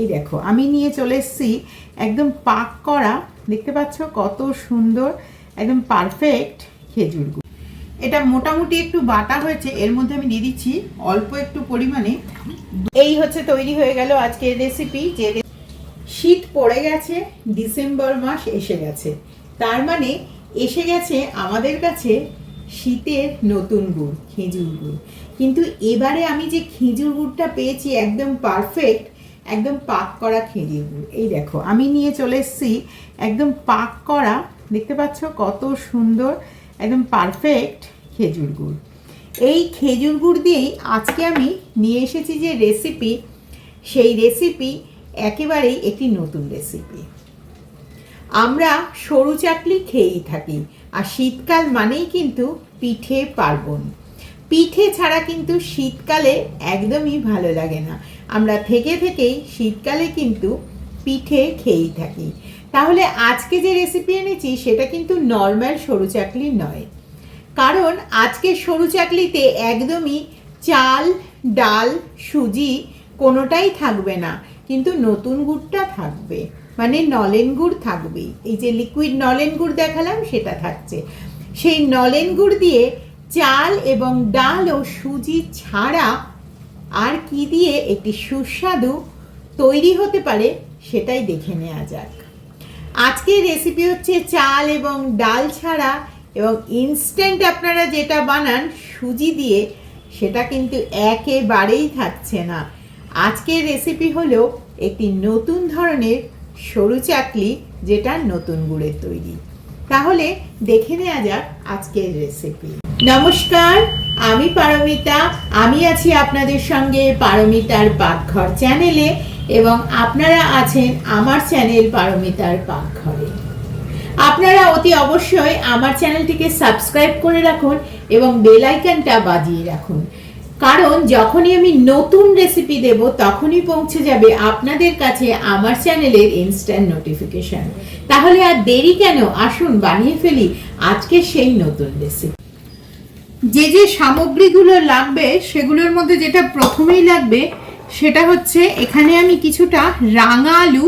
এই দেখো, আমি নিয়ে চলে এসেছি একদম পাক করা, দেখতে পাচ্ছ কত সুন্দর, একদম পারফেক্ট খেজুর গুড়। এটা মোটামুটি একটু বাটা হয়েছে, এর মধ্যে আমি দিয়ে দিচ্ছি অল্প একটু পরিমাণে। এই হচ্ছে তৈরি হয়ে গেল আজকের রেসিপি যে শীত পড়ে গেছে, ডিসেম্বর মাস এসে গেছে। তার মানে এসে গেছে আমাদের কাছে শীতের নতুন গুড়, খেজুর গুড়। কিন্তু এবারে আমি যে খেজুর গুড়টা পেয়েছি একদম পারফেক্ট একদম পাক করা খেজুর গুড় এই দেখো, আমি নিয়ে চলে এসেছি একদম পাক করা, দেখতে পাচ্ছ কত সুন্দর, একদম পারফেক্ট খেজুর গুড়। এই খেজুর গুড় দিয়েই আজকে আমি নিয়ে এসেছি যে রেসিপি সেই রেসিপি একেবারেই একটি নতুন রেসিপি আমরা সরু চাকলি খেয়েই থাকি, আর শীতকাল মানেই কিন্তু পিঠে পার্বণ। পিঠে ছাড়া কিন্তু শীতকালে একদমই ভালো লাগে না। আমরা থেকে থেকেই শীতকালে কিন্তু পিঠে খেয়েই থাকি। তাহলে আজকে যে রেসিপি এনেছি সেটা কিন্তু নর্মাল সরু চাকলি নয়। কারণ আজকে সরু চাকলিতে একদমই চাল, ডাল, সুজি কোনোটাই থাকবে না। কিন্তু নতুন গুড়টা থাকবে। মানে নলেন গুড় থাকবেই। এই যে লিকুইড নলেন গুড় দেখালাম সেটা থাকছে। সেই নলেন গুড় দিয়ে চাল এবং ডাল ও সুজি ছাড়া আর কি দিয়ে একটি সুস্বাদু তৈরি হতে পারে সেটাই দেখে নেওয়া যাক। আজকের রেসিপি হচ্ছে চাল এবং ডাল ছাড়া এবং ইনস্ট্যান্ট আপনারা যেটা বানান সুজি দিয়ে সেটা কিন্তু একেবারেই থাকছে না। আজকের রেসিপি হলো একটি নতুন ধরনের সরু চাকলি যেটা নতুন গুড়ের তৈরি। তাহলে দেখে নেওয়া যাক আজকের রেসিপি নমস্কার, আমি পারমিতা। আমি আছি আপনাদের সঙ্গে পারমিতার পাকঘর চ্যানেলে এবং আপনারা আছেন আমার চ্যানেল পারমিতার পাকঘরে। আপনারা অতি অবশ্যই আমার চ্যানেলটিকে সাবস্ক্রাইব করে রাখুন এবং বেল আইকনটা বাজিয়ে রাখুন। কারণ যখনই আমি নতুন রেসিপি দেব, তখনই পৌঁছে যাবে আপনাদের কাছে আমার চ্যানেলের ইনস্ট্যান্ট নোটিফিকেশন তাহলে আর দেরি কেন? আসুন বানিয়ে ফেলি আজকে সেই নতুন রেসিপি যে যে সামগ্রীগুলো লাগবে, সেগুলোর মধ্যে যেটা প্রথমেই লাগবে, সেটা হচ্ছে এখানে আমি কিছুটা রাঙা আলু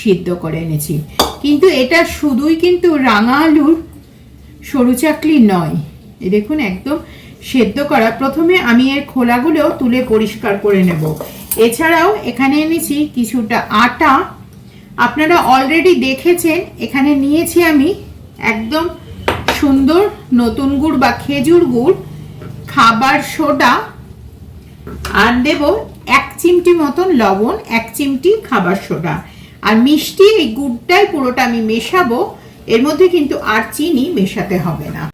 সিদ্ধ করে এনেছি। কিন্তু এটা শুধুই কিন্তু রাঙা আলুর সরু চাকলি নয়। এই দেখুন একদম সেদ্ধ করা। প্রথমে আমি এর খোলাগুলো তুলে পরিষ্কার করে নেব। এছাড়াও এখানে এনেছি কিছুটা আটা। আপনারা অলরেডি দেখেছেন, এখানে নিয়েছি আমি একদম সুন্দর, নতুন গুড় বা খেজুর গুড়, খাবার সোডা, আর দেব এক চিমটি মতন লবণ, এক চিমটি খাবার সোডা। আর মিষ্টি এই গুড়টাই পুরোটা আমি মেশাবো, এর মধ্যে কিন্তু আর চিনি মেশাতে হবে না।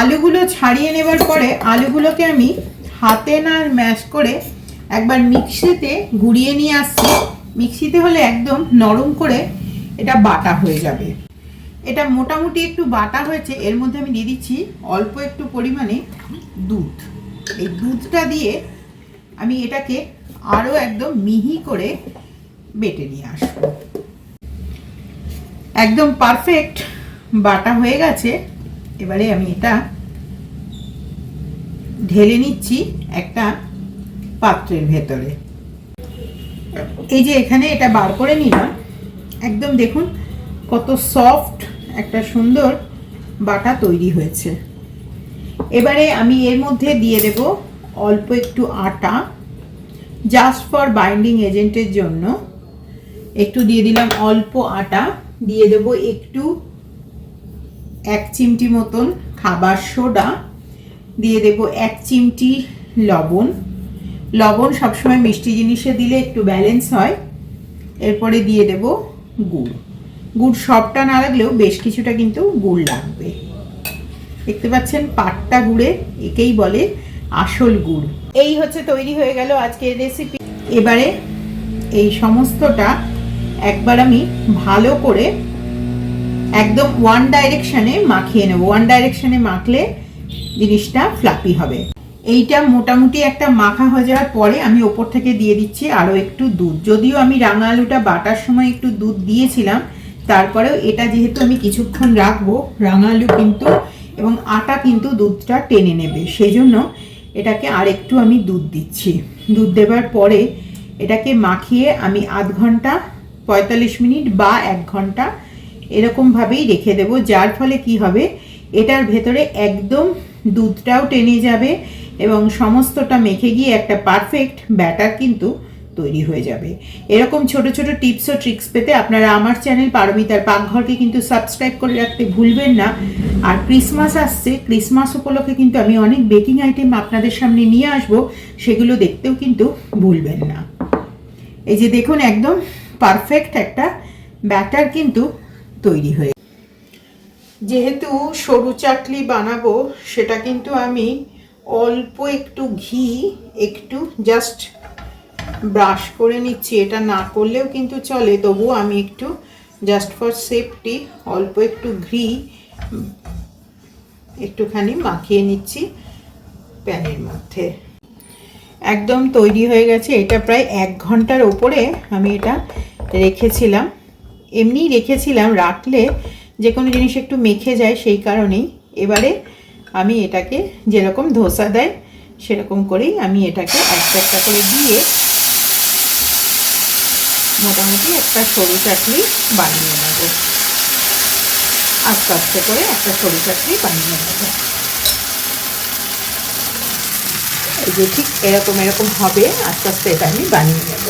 আলুগুলো ছাড়িয়ে নেবার পরে আলুগুলোকে আমি হাতে না ম্যাশ করে একবার মিক্সিতে গুঁড়িয়ে নিয়ে আসছি। মিক্সিতে হলে একদম নরম করে এটা বাটা হয়ে যাবে। এটা মোটামুটি একটু বাটা হয়েছে, এর মধ্যে আমি দিয়ে দিচ্ছি অল্প একটু পরিমাণে দুধ। এই দুধটা দিয়ে আমি এটাকে আরও একদম মিহি করে বেটে নিয়ে আসব। একদম পারফেক্ট বাটা হয়ে গেছে। এবারে আমি এটা ঢেলে নিচ্ছি একটা পাত্রের ভেতরে। এই যে এখানে এটা বার করে নিলাম, একদম দেখুন কত সফট একটা সুন্দর বাটা তৈরি হয়েছে। এবারে আমি এর মধ্যে দিয়ে দেব অল্প একটু আটা জাস্ট ফর বাইন্ডিং এজেন্টের জন্য। একটু দিয়ে দিলাম অল্প আটা, দিয়ে দেব একটু এক চিমটি মতন খাবার সোডা, দিয়ে দেব এক চিমটি লবণ। লবণ সবসময় মিষ্টি জিনিসে দিলে একটু ব্যালেন্স হয়। এরপরে দিয়ে দেব গুড়। গুড় সবটা না লাগলেও বেশ কিছুটা কিন্তু গুড় লাগবে। দেখতে পাচ্ছেন পাট্টা গুড়ের একেই বলে আসল গুড়। এই হচ্ছে তৈরি হয়ে গেল আজকের রেসিপি এবারে এই সমস্তটা একবার আমি ভালো করে একদম ওয়ান ডাইরেকশনে মাখিয়ে নেব। ওয়ান ডাইরেকশনে মাখলে জিনিসটা ফ্লাপি হবে। এইটা মোটামুটি একটা মাখা হয়ে যাওয়ার পরে আমি ওপর থেকে দিয়ে দিচ্ছি আরও একটু দুধ। যদিও আমি রাঙা আলুটা বাটার সময় একটু দুধ দিয়েছিলাম তারপরেও এটা যেহেতু আমি কিছুক্ষণ রাখব রাঙা আলু কিন্তু এবং আটা কিন্তু দুধটা টেনে নেবে। সেই জন্য এটাকে আর একটু আমি দুধ দিচ্ছি। দুধ দেবার পরে এটাকে মাখিয়ে আমি আধ ঘণ্টা, পঁয়তাল্লিশ মিনিট বা এক ঘণ্টা এরকমভাবেই রেখে দেব। যার ফলে কি হবে, এটার ভেতরে একদম দুধটাও টেনে যাবে এবং সমস্তটা মেখে গিয়ে একটা পারফেক্ট ব্যাটার কিন্তু তৈরি হয়ে যাবে। এরকম ছোট ছোট টিপস ও ট্রিক্স পেতে আপনারা আমার চ্যানেল পারমিতার পাকঘরকে কিন্তু সাবস্ক্রাইব করে রাখতে ভুলবেন না। আর ক্রিসমাস আসছে ক্রিসমাস উপলক্ষে কিন্তু আমি অনেক বেকিং আইটেম আপনাদের সামনে নিয়ে আসব, সেগুলো দেখতেও কিন্তু ভুলবেন না। এই যে দেখুন একদম পারফেক্ট একটা ব্যাটার কিন্তু তৈরি হয়ে যেহেতু সরু চাটলি বানাবো, সেটা কিন্তু আমি অল্প একটু ঘি, একটু জাস্ট ব্রাশ করে নিচ্ছি, এটা না করলেও কিন্তু চলে। তবুও আমি একটু জাস্ট ফর সেফটি অল্প একটু ঘি, একটুখানি মাখিয়ে নিচ্ছি প্যানের মধ্যে। একদম তৈরি হয়ে গেছে, এটা প্রায় এক ঘণ্টার ওপরে আমি এটা রেখেছিলাম। এমনিই রেখেছিলাম, রাখলে যে কোনো জিনিস একটু মেখে যায় সেই কারণেই। এবারে আমি এটাকে যেরকম ধোসা দেয়, সেরকম করেই আমি এটাকে একটা একটা করে দিয়ে মোটামুটি একটা সরু চাটনি বানিয়ে নেব। আস্তে আস্তে করে একটা সরু চাটনি বানিয়ে নেব। এই যে ঠিক এরকম এরকম হবে, আস্তে আস্তে এটা আমি বানিয়ে নেব।